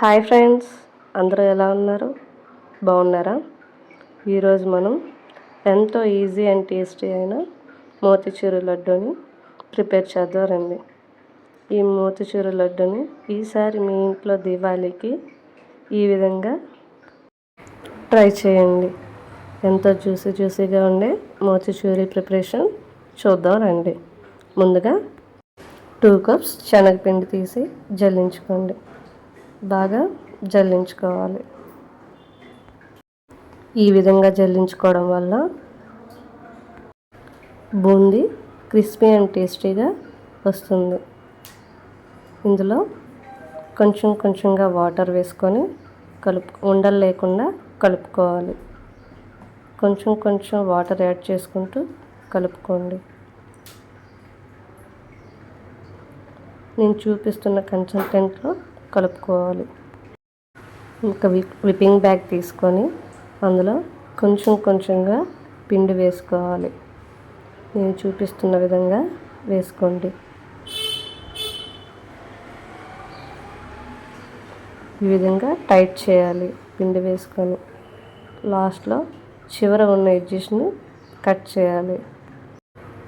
Hi friends అందరూ ఎలా ఉన్నారు? బాగున్నారా? ఈరోజు మనం ఎంతో ఈజీ అండ్ టేస్టీ అయిన మోతిచూరు లడ్డూని ప్రిపేర్ చేద్దాం రండి. ఈ మోతిచూరు లడ్డూని ఈసారి మీ ఇంట్లో దివాళీకి ఈ విధంగా ట్రై చేయండి. ఎంతో జ్యూసీ జ్యూసీగా ఉండే మోతిచూరి ప్రిపరేషన్ చూద్దాం రండి. ముందుగా టూ కప్స్ శనగపిండి తీసి జల్లించుకోండి. బాగా జల్లించుకోవాలి. ఈ విధంగా జల్లించుకోవడం వల్ల బూందీ క్రిస్పీ అండ్ టేస్టీగా వస్తుంది. ఇందులో కొంచెం కొంచెంగా వాటర్ వేసుకొని కలుపు ఉండలు లేకుండా కలుపుకోవాలి. కొంచెం కొంచెం వాటర్ యాడ్ చేసుకుంటూ కలుపుకోండి. నేను చూపిస్తున్న కన్సల్టెంట్లో కలుపుకోవాలి. ఇంకా విప్పింగ్ బ్యాగ్ తీసుకొని అందులో కొంచెం కొంచెంగా పిండి వేసుకోవాలి. నేను చూపిస్తున్న విధంగా వేసుకోండి. ఈ విధంగా టైట్ చేయాలి పిండి వేసుకొని. లాస్ట్లో చివర ఉన్న ఎడ్జెస్ని కట్ చేయాలి.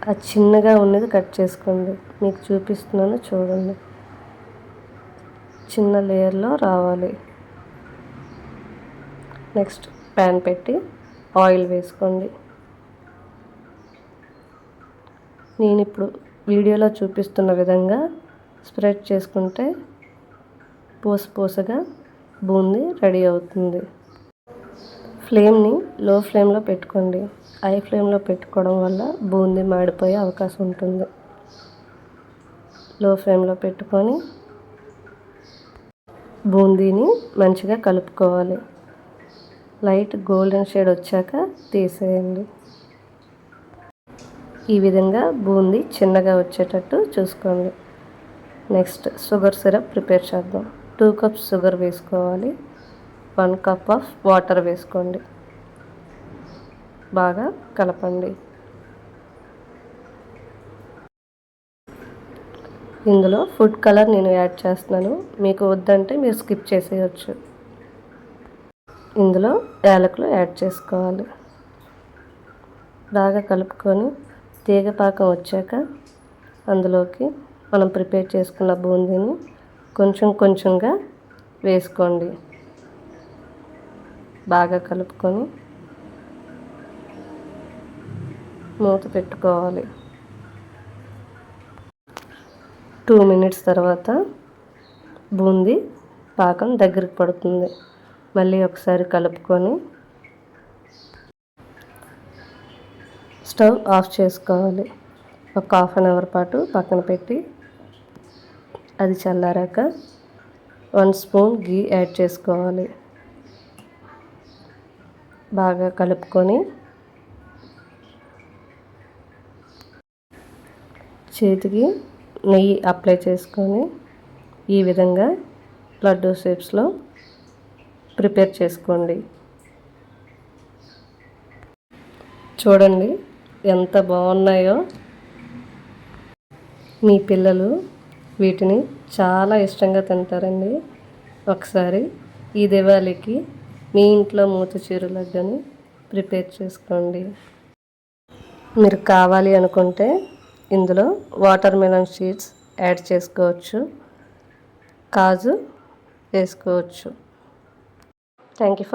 ఆ చిన్నగా ఉన్నది కట్ చేసుకోండి. మీకు చూపిస్తున్నాను చూడండి. చిన్న లేయర్లో రావాలి. నెక్స్ట్ ప్యాన్ పెట్టి ఆయిల్ వేసుకోండి. నేను ఇప్పుడు వీడియోలో చూపిస్తున్న విధంగా స్ప్రెడ్ చేసుకుంటే పూస పూసగా బూందీ రెడీ అవుతుంది. ఫ్లేమ్ని లో ఫ్లేమ్లో పెట్టుకోండి. హై ఫ్లేమ్లో పెట్టుకోవడం వల్ల బూందీ మాడిపోయే అవకాశం ఉంటుంది. లో ఫ్లేమ్లో పెట్టుకొని బూందీని మంచిగా కలుపుకోవాలి. లైట్ గోల్డెన్ షేడ్ వచ్చాక తీసేయండి. ఈ విధంగా బూందీ చిన్నగా వచ్చేటట్టు చూసుకోండి. నెక్స్ట్ షుగర్ సిరప్ ప్రిపేర్ చేద్దాం. టూ కప్స్ షుగర్ వేసుకోవాలి. వన్ కప్ ఆఫ్ వాటర్ వేసుకోండి. బాగా కలపండి. ఇందులో ఫుడ్ కలర్ నేను యాడ్ చేస్తున్నాను. మీకు వద్దంటే మీరు స్కిప్ చేసేయచ్చు. ఇందులో యాలకులు యాడ్ చేసుకోవాలి. బాగా కలుపుకొని తీగపాకం వచ్చాక అందులోకి మనం ప్రిపేర్ చేసుకున్న బూందీని కొంచెం కొంచెంగా వేసుకోండి. బాగా కలుపుకొని మూత పెట్టుకోవాలి. టూ మినిట్స్ తర్వాత బూందీ పాకం దగ్గరికి పడుతుంది. మళ్ళీ ఒకసారి కలుపుకొని స్టవ్ ఆఫ్ చేసుకోవాలి. ఒక హాఫ్ అన్ అవర్ పాటు పక్కన పెట్టి అది చల్లారాక వన్ స్పూన్ గీ యాడ్ చేసుకోవాలి. బాగా కలుపుకొని చేతికి నెయ్యి అప్లై చేసుకొని ఈ విధంగా లడ్డూ షేప్స్లో ప్రిపేర్ చేసుకోండి. చూడండి ఎంత బాగున్నాయో. మీ పిల్లలు వీటిని చాలా ఇష్టంగా తింటారండి. ఒకసారి ఈ దివాళీకి మీ ఇంట్లో మూతచీర లడ్డుని ప్రిపేర్ చేసుకోండి. మీరు కావాలి అనుకుంటే ఇందులో వాటర్ మెలన్ సీడ్స్ యాడ్ చేసుకోవచ్చు. కాజు వేసుకోవచ్చు. Thank you for